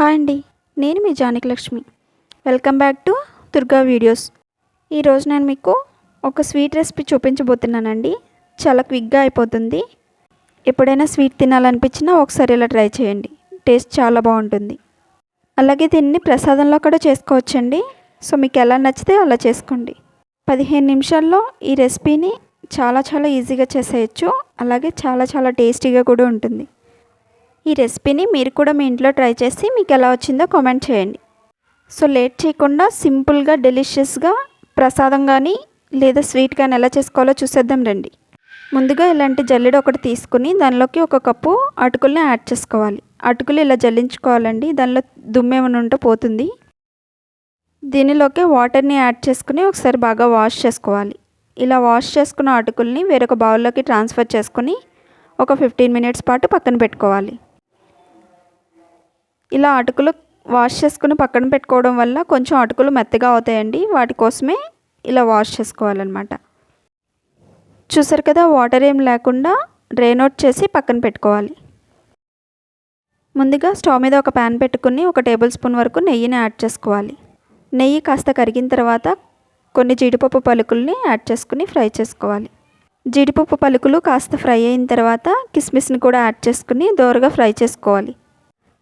Hi అండి నేను మీ Janaki Lakshmi. Welcome back to Durga videos. ఈరోజు నేను మీకు ఒక స్వీట్ రెసిపీ చూపించబోతున్నానండి. చాలా క్విక్గా అయిపోతుంది. ఎప్పుడైనా స్వీట్ తినాలనిపించినా ఒకసారి ఇలా ట్రై చేయండి. టేస్ట్ చాలా బాగుంటుంది. అలాగే దీన్ని ప్రసాదంలో కూడా చేసుకోవచ్చండి. సో మీకు ఎలా నచ్చితే అలా చేసుకోండి. పదిహేను నిమిషాల్లో ఈ రెసిపీని చాలా చాలా ఈజీగా చేసేయచ్చు. అలాగే చాలా చాలా టేస్టీగా కూడా ఉంటుంది. ఈ రెసిపీని మీరు కూడా మీ ఇంట్లో ట్రై చేసి మీకు ఎలా వచ్చిందో కామెంట్ చేయండి. సో లేట్ చేయకుండా సింపుల్గా డెలిషియస్గా ప్రసాదం కానీ లేదా స్వీట్ కానీ ఎలా చేసుకోవాలో చూసేద్దాం రండి. ముందుగా ఇలాంటి జల్లెడ ఒకటి తీసుకుని దానిలోకి ఒక కప్పు అటుకుల్ని యాడ్ చేసుకోవాలి. అటుకులు ఇలా జల్లించుకోవాలండి. దానిలో దుమ్మేమైనా ఉంటే పోతుంది. దీనిలోకి వాటర్ని యాడ్ చేసుకుని ఒకసారి బాగా వాష్ చేసుకోవాలి. ఇలా వాష్ చేసుకున్న అటుకుల్ని వేరొక బౌల్లోకి ట్రాన్స్ఫర్ చేసుకుని ఒక ఫిఫ్టీన్ మినిట్స్ పాటు పక్కన పెట్టుకోవాలి. ఇలా అటుకులు వాష్ చేసుకుని పక్కన పెట్టుకోవడం వల్ల కొంచెం అటుకులు మెత్తగా అవుతాయండి. వాటి కోసమే ఇలా వాష్ చేసుకోవాలన్నమాట. చూసారు కదా వాటర్ ఏం లేకుండా డ్రైన్ అవుట్ చేసి పక్కన పెట్టుకోవాలి. ముందుగా స్టవ్ మీద ఒక ప్యాన్ పెట్టుకుని ఒక టేబుల్ స్పూన్ వరకు నెయ్యిని యాడ్ చేసుకోవాలి. నెయ్యి కాస్త కరిగిన తర్వాత కొన్ని జీడిపప్పు పలుకుల్ని యాడ్ చేసుకుని ఫ్రై చేసుకోవాలి. జీడిపప్పు పలుకులు కాస్త ఫ్రై అయిన తర్వాత కిస్మిస్ని కూడా యాడ్ చేసుకుని దోరగా ఫ్రై చేసుకోవాలి.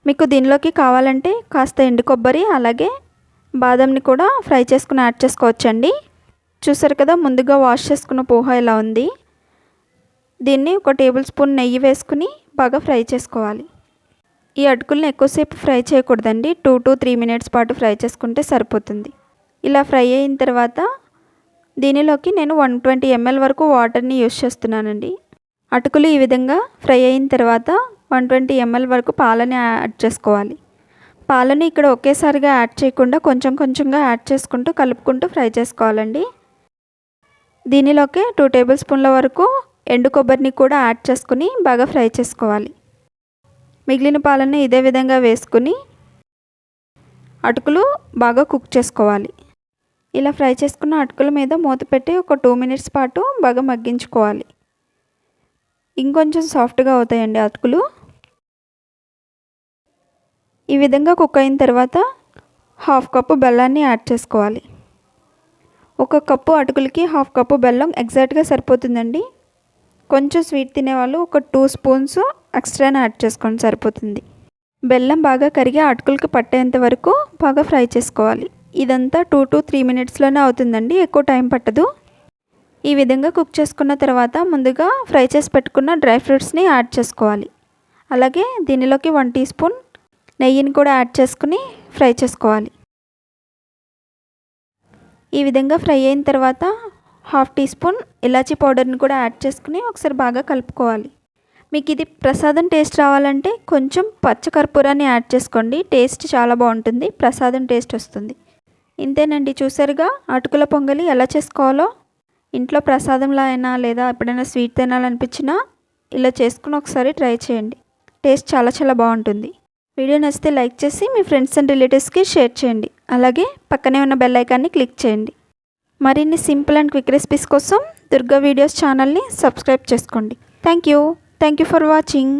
మీకు దీనిలోకి కావాలంటే కాస్త ఎండు కొబ్బరి అలాగే బాదంని కూడా ఫ్రై చేసుకుని యాడ్ చేసుకోవచ్చండి. చూసారు కదా ముందుగా వాష్ చేసుకున్న పోహ ఇలా ఉంది? దీన్ని ఒక టేబుల్ స్పూన్ నెయ్యి వేసుకుని బాగా ఫ్రై చేసుకోవాలి. ఈ అటుకుల్ని ఎక్కువసేపు ఫ్రై చేయకూడదండి. టూ టు త్రీ మినిట్స్ పాటు ఫ్రై చేసుకుంటే సరిపోతుంది. ఇలా ఫ్రై అయిన తర్వాత దీనిలోకి నేను వన్ ట్వంటీ ఎంఎల్ వరకు వాటర్ని యూస్ చేస్తున్నానండి. అటుకులు ఈ విధంగా ఫ్రై అయిన తర్వాత వన్ ట్వంటీ ఎంఎల్ వరకు పాలని యాడ్ చేసుకోవాలి. పాలను ఇక్కడ ఒకేసారిగా యాడ్ చేయకుండా కొంచెం కొంచెంగా యాడ్ చేసుకుంటూ కలుపుకుంటూ ఫ్రై చేసుకోవాలండి. దీనిలోకి టూ టేబుల్ స్పూన్ల వరకు ఎండు కొబ్బరిని కూడా యాడ్ చేసుకుని బాగా ఫ్రై చేసుకోవాలి. మిగిలిన పాలని ఇదే విధంగా వేసుకుని అటుకులు బాగా కుక్ చేసుకోవాలి. ఇలా ఫ్రై చేసుకున్న అటుకుల మీద మూత పెట్టి ఒక టూ మినిట్స్ పాటు బాగా మగ్గించుకోవాలి. ఇంకొంచెం సాఫ్ట్గా అవుతాయండి అటుకులు. ఈ విధంగా కుక్ అయిన తర్వాత హాఫ్ కప్పు బెల్లాన్ని యాడ్ చేసుకోవాలి. ఒక కప్పు అటుకులకి హాఫ్ కప్పు బెల్లం ఎగ్జాక్ట్గా సరిపోతుందండి. కొంచెం స్వీట్ తినేవాళ్ళు ఒక టూ స్పూన్స్ ఎక్స్ట్రా యాడ్ చేసుకోండి సరిపోతుంది. బెల్లం బాగా కరిగి అటుకులకి పట్టేంత వరకు బాగా ఫ్రై చేసుకోవాలి. ఇదంతా టూ టు త్రీ మినిట్స్లోనే అవుతుందండి ఎక్కువ టైం పట్టదు. ఈ విధంగా కుక్ చేసుకున్న తర్వాత ముందుగా ఫ్రై చేసి పెట్టుకున్న డ్రై ఫ్రూట్స్ని యాడ్ చేసుకోవాలి. అలాగే దీనిలోకి వన్ టీ స్పూన్ నెయ్యిని కూడా యాడ్ చేసుకుని ఫ్రై చేసుకోవాలి. ఈ విధంగా ఫ్రై అయిన తర్వాత హాఫ్ టీ స్పూన్ ఇలాచీ పౌడర్ని కూడా యాడ్ చేసుకుని ఒకసారి బాగా కలుపుకోవాలి. మీకు ఇది ప్రసాదం టేస్ట్ రావాలంటే కొంచెం పచ్చకర్పూరాన్ని యాడ్ చేసుకోండి. టేస్ట్ చాలా బాగుంటుంది ప్రసాదం టేస్ట్ వస్తుంది. ఇంతేనండి చూసారుగా అటుకుల పొంగలి ఎలా చేసుకోవాలో? ఇంట్లో ప్రసాదంలా అయినా లేదా ఎప్పుడైనా స్వీట్ తినాలనిపించినా ఇలా చేసుకుని ఒకసారి ట్రై చేయండి. టేస్ట్ చాలా చాలా బాగుంటుంది. వీడియో నచ్చితే లైక్ చేసి మీ ఫ్రెండ్స్ అండ్ రిలేటివ్స్కి షేర్ చేయండి. అలాగే పక్కనే ఉన్న బెల్ ఐకాన్ని క్లిక్ చేయండి. మరిన్ని సింపుల్ అండ్ క్విక్ రెసిపీస్ కోసం దుర్గా వీడియోస్ ఛానల్ని సబ్స్క్రైబ్ చేసుకోండి. Thank you thank you for watching.